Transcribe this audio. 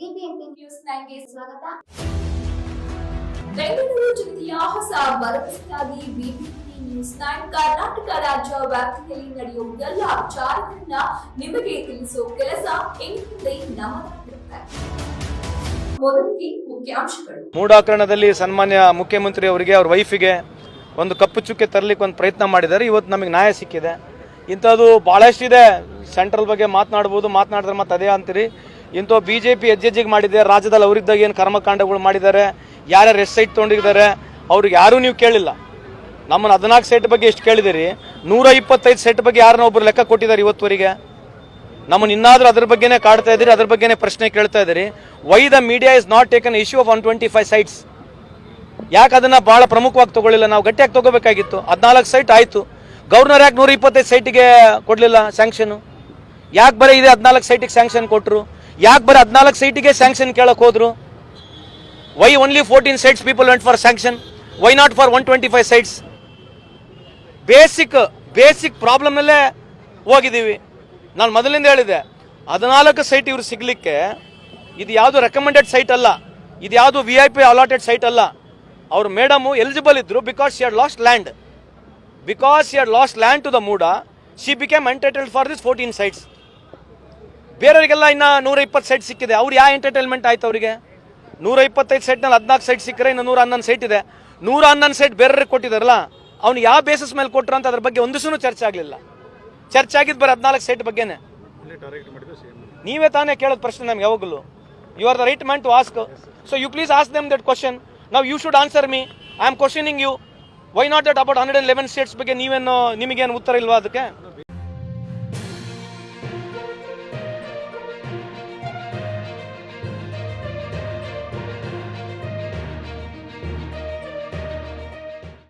BBMP news ನೈನ್ಗೆ ಸ್ವಾಗತ. ಬೆಂಗಳೂರು ಜಿಲ್ಲೆಯ ಹೊಸ ಭರವಸೆಯಾಗಿ ಬಿಬಿಎಂಪಿ ನ್ಯೂಸ್ ನೈನ್ ಕರ್ನಾಟಕ ರಾಜ್ಯ ವ್ಯಾಪ್ತಿಯಲ್ಲಿ ನಡೆಯುವ ಎಲ್ಲ ವಿಚಾರಗಳನ್ನ ನಿಮಗೆ ತಿಳಿಸುವ ಕೆಲಸ ಎಂದಿದೆ ನಮ್ಮದಾಗಿರುತ್ತೆ ಮೊದಲಿಗೆ ಮುಖ್ಯಾಂಶಗಳು. ಮೂಡಾಕರಣದಲ್ಲಿ ಸನ್ಮಾನ್ಯ ಮುಖ್ಯಮಂತ್ರಿ ಅವರಿಗೆ ಅವ್ರ ವೈಫಿಗೆ ಒಂದು ಕಪ್ಪು ಚುಕ್ಕೆ ತರಲಿಕ್ಕೆ ಒಂದು ಪ್ರಯತ್ನ ಮಾಡಿದ್ದಾರೆ. ಇವತ್ತು ನಮಗೆ ನ್ಯಾಯ ಸಿಕ್ಕಿದೆ. ಇಂಥದ್ದು ಭಾಳಷ್ಟಿದೆ ಸೆಂಟ್ರಲ್ ಬಗ್ಗೆ ಮಾತನಾಡ್ಬೋದು ಮಾತನಾಡಿದ್ರೆ ಮತ್ತೆ ಅದೇ ಅಂತೀರಿ. ಇಂಥ ಬಿ ಜೆ ಪಿ ಹೆಜ್ಜೆಜ್ಜೆಗೆ ಮಾಡಿದೆ ರಾಜ್ಯದಲ್ಲಿ ಅವರಿದ್ದಾಗ ಏನು ಕರ್ಮಕಾಂಡಗಳು ಮಾಡಿದ್ದಾರೆ, ಯಾರ್ಯಾರು ರೆಸ್ಟ್ ಸೈಟ್ ತೊಗೊಂಡಿದ್ದಾರೆ, ಅವ್ರಿಗೆ ಯಾರೂ ನೀವು ಕೇಳಿಲ್ಲ. ನಮ್ಮನ್ನು ಹದಿನಾಲ್ಕು ಸೆಟ್ ಬಗ್ಗೆ ಎಷ್ಟು ಕೇಳಿದಿರಿ? ನೂರ ಇಪ್ಪತ್ತೈದು ಸೆಟ್ ಬಗ್ಗೆ ಯಾರನ್ನ ಒಬ್ಬರು ಲೆಕ್ಕ ಕೊಟ್ಟಿದ್ದಾರೆ ಇವತ್ತುವರೆಗೆ? ನಮ್ಮನ್ನು ಇನ್ನಾದರೂ ಅದ್ರ ಬಗ್ಗೆನೇ ಕಾಡ್ತಾ ಇದ್ದೀರಿ, ಅದ್ರ ಬಗ್ಗೆನೇ ಪ್ರಶ್ನೆ ಕೇಳ್ತಾ ಇದ್ದೀರಿ. Why the media is not taken issue of one twenty five sites ಯಾಕೆ ಅದನ್ನು ಭಾಳ ಪ್ರಮುಖವಾಗಿ ತಗೊಳ್ಳಿಲ್ಲ? ನಾವು ಗಟ್ಟಿಯಾಗಿ ತಗೋಬೇಕಾಗಿತ್ತು. ಹದಿನಾಲ್ಕು ಸೈಟ್ ಆಯಿತು. ಗೌರ್ನರ್ ಯಾಕೆ ನೂರ ಇಪ್ಪತ್ತೈದು ಸೈಟಿಗೆ ಕೊಡಲಿಲ್ಲ ಸ್ಯಾಂಕ್ಷನು ಯಾಕೆ ಬರೀ ಇದೆ ಹದಿನಾಲ್ಕು ಸೈಟಿಗೆ ಸ್ಯಾಂಕ್ಷನ್ ಕೊಟ್ಟರು ಯಾಕೆ ಬರೀ ಹದಿನಾಲ್ಕು ಸೈಟಿಗೆ ಸ್ಯಾಂಕ್ಷನ್ ಕೇಳಕ್ಕೆ ಹೋದ್ರು? Why only fourteen sites people went for sanction why not for one twenty five sites basic basic ಪ್ರಾಬ್ಲಮ್ನಲ್ಲೇ ಹೋಗಿದ್ದೀವಿ. ನಾನು ಮೊದಲಿಂದ ಹೇಳಿದೆ, ಹದಿನಾಲ್ಕು ಸೈಟ್ ಇವ್ರು ಸಿಗಲಿಕ್ಕೆ ಇದು ಯಾವುದು ರೆಕಮೆಂಡೆಡ್ ಸೈಟ್ ಅಲ್ಲ, ಇದು ಯಾವುದು V I P allotted site ಅಲ್ಲ. ಅವ್ರ ಮೇಡಮು ಎಲಿಜಿಬಲ್ ಇದ್ರು because she are lost land because she are lost land to the MUDA she became entitled for this fourteen sites ಬೇರೆಯವರಿಗೆಲ್ಲ ಇನ್ನ ನೂರ ಇಪ್ಪತ್ತು ಸೈಟ್ ಸಿಕ್ಕಿದೆ. ಅವ್ರು ಯಾವ ಎಂಟರ್ಟೈನ್ಮೆಂಟ್ ಆಯ್ತು ಅವರಿಗೆ? ನೂರ ಇಪ್ಪತ್ತೈದು ಸೈಟ್ನಲ್ಲಿ ಹದಿನಾಲ್ಕು ಸೈಟ್ ಸಿಕ್ಕರೆ ಇನ್ನು ನೂರ ಹನ್ನೊಂದು ಸೈಟ್ ಇದೆ. ನೂರ ಹನ್ನೊಂದು ಸೈಟ್ ಬೇರೆಯವ್ರಿಗೆ ಕೊಟ್ಟಿದ್ದಾರಲ್ಲ ಅವ್ನು ಯಾವ ಬೇಸಿಸ್ ಮೇಲೆ ಕೊಟ್ಟರು ಅಂತ ಅದ್ರ ಬಗ್ಗೆ ಒಂದಿಸೂ ಚರ್ಚೆ ಆಗಲಿಲ್ಲ. ಚರ್ಚೆ ಆಗಿದ್ದು ಬರೀ ಹದಿನಾಲ್ಕು ಸೈಟ್ ಬಗ್ಗೆನೇ. ನೀವೇ ತಾನೇ ಕೇಳೋದು ಪ್ರಶ್ನೆ ನಮ್ಗೆ ಯಾವಾಗಲೂ. You are the right man to ask so you please ask them that question ನಾವು you should answer me I am questioning you why not that about hundred and eleven states ಬಗ್ಗೆ ನೀವೇನು ನಿಮಗೇನು ಉತ್ತರ ಇಲ್ವಾ ಅದಕ್ಕೆ?